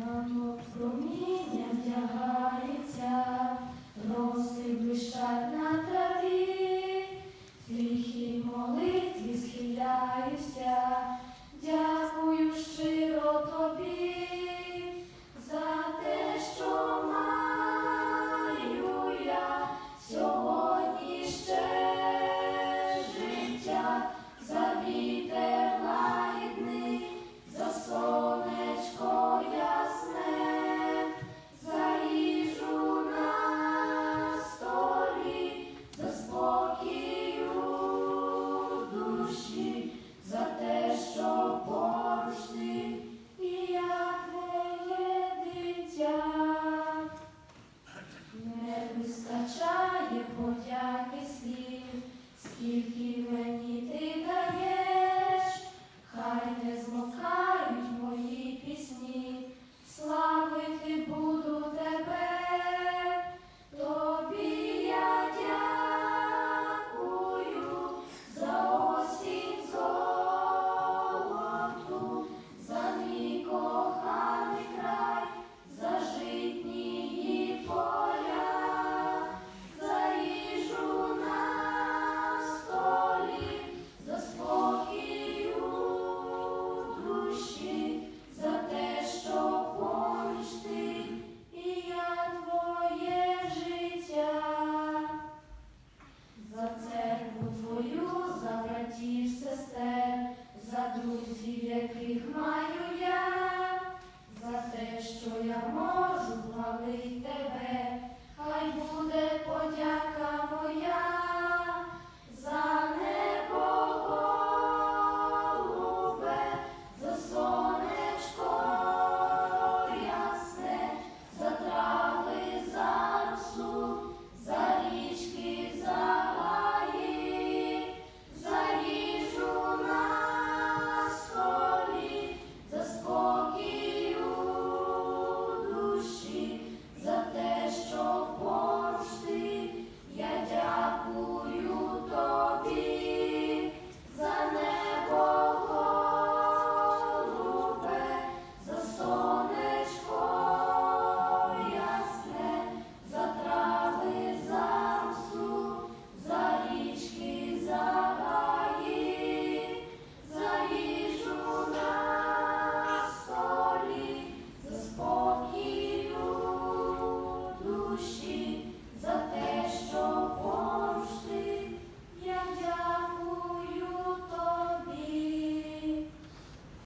Ранок проміння вдягається, amor, glória